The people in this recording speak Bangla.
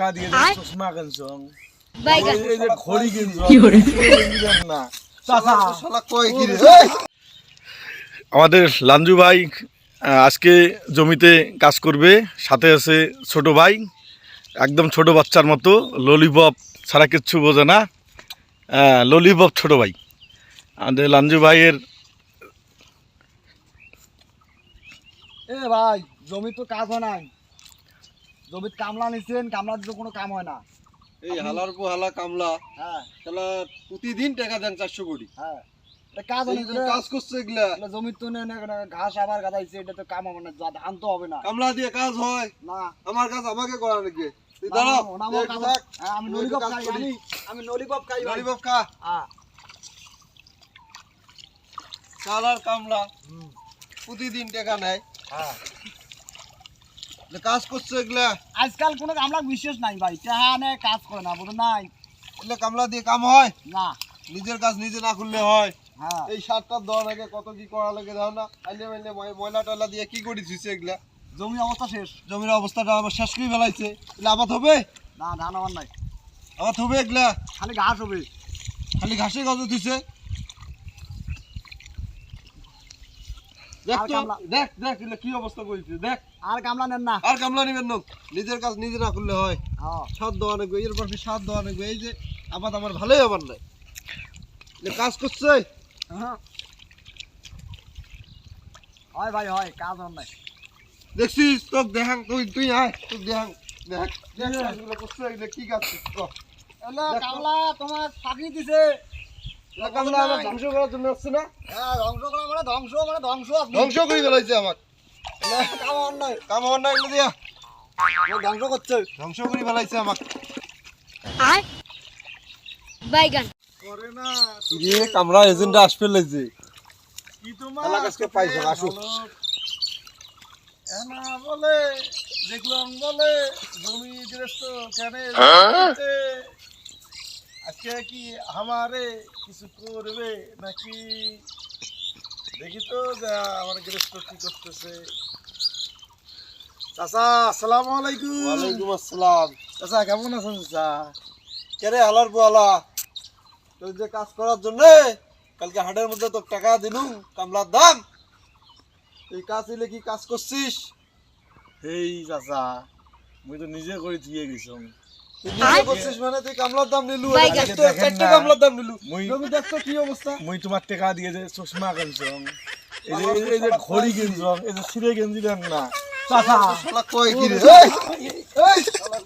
টাকা দিয়ে চশমা কিনছং। বাইগান এই যে ঘড়ি কিনছং। না। আমাদের লাঞ্জু ভাই আজকে জমিতে কাজ করবে। সাথে আছে ছোট ভাই একদম ছোট বাচ্চার মতো। ললিপপ ছাড়া কিচ্ছু বোঝে না। ললিপপ ছোট ভাই। আমাদের লাঞ্জু ভাইয়ের এ ভাই জমি তো কাজ হয় নাই। জমিতে কামলা নিছেন কামলা দিতে কোনো কাম হয় না। এই হালার পর হালা কামলা হ্যাঁ। তাহলে প্রতিদিন টাকা দেন চারশো কোটি। হ্যাঁ। এটা কাজ কাজ করছে এগুলা। জমির তো ঘাস আবার গাদাইছে এটা তো কাম হবে না যা ধান তো হবে না। কামলা দিয়ে কাজ হয়। না। আমার কাজ আমাকে করা নাকি। হ্যাঁ, আমি ললিপপ খাই আমি আমি খাই ভাই। খা। হ্যাঁ। কাল আর কামলা। প্রতিদিন টাকা নেয়। হ্যাঁ। কাজ করছে এগুলা? আজকাল কোনো কামলা বিশেষ নাই ভাই। টাহা নে কাজ করে না বুঝো নাই। এগুলা কামলা দিয়ে কাম হয়? না। নিজের কাজ নিজে না করলে হয়? হ্যাঁ। এই সারটা দেওয়ার আগে কত কি করা লাগে দাও না? আইলে মাইলে ময়লা টয়লা দিয়ে কি করে দিচ্ছে এগুলা? জমি অবস্থা শেষ। জমির অবস্থাটা আমার শেষ করে ফেলাইছে। এগুলা আবাদ হবে? না ধান আমার নাই। আবাদ হবে এগুলা? খালি ঘাস হবে। খালি ঘাসে গজ দিছে? দেখ তো, দেখ দেখ কি অবস্থা করেছে দেখ। আর কামলা নেন না। আর কামলা নিবেন না। নিজের কাজ নিজে না করলে হয়। হ্যাঁ। দেওয়া নেবে এর পর সাত দেওয়া নেবে এই যে আবাদ আমার ভালোই আবার নাই। কাজ করছে? হ্যাঁ। ভাই হয় কাজ হন নাই। দেখছিস? তোক দেখাং তুই তুই আয় তুই দেখাং দেখ দেখ কাজগুলো করছে কি কাজ করছে? ক। এলো তোমার চাকরি দিছে। ধ্বংস করার জন্য আসছে না? হ্যাঁ ধ্বংস করা মানে ধ্বংস মানে ধ্বংস ধ্বংস করে ফেলাইছে আমার কাম হন কাম আমার এগুলো দিয়া। ধ্বংস করছে। ধ্বংস করে ফেলাইছে আমার আয়। বাইগান। করে না রে কামলা এজেন্টটা আসবে লাগছে কি তোমার? আল্লাহ পাইছো, আসো। এনা বলে দেখলাম বলে জমি গৃহস্থ কেন আজকে কি আমারে কিছু করবে নাকি? দেখি তো যে আমার কি করতেছে। চাচা আসসালামু আলাইকুম। ওয়ালাইকুম আসসালাম। চাচা কেমন আছেন চাচা? কেরে হালার তোর যে কাজ করার জন্য কালকে হাটের মধ্যে তোর টাকা দিলুম কামলার দাম। এই কাজ দিলে কি কাজ করছিস? এই চাচা মুই তো নিজে করে দিয়ে গেছিলাম। মানে তুই কামলার দাম নিলু বাইগান। একটা একটা কামলার দাম নিলু। মুই কি অবস্থা। মুই তোমার টাকা দিয়ে যে চশমা কিনছং এই যে এই যে ঘড়ি কিনছং এই যে সিরে গেঞ্জি দেন না। চাচা কয় কি রে? এই, এই, শালা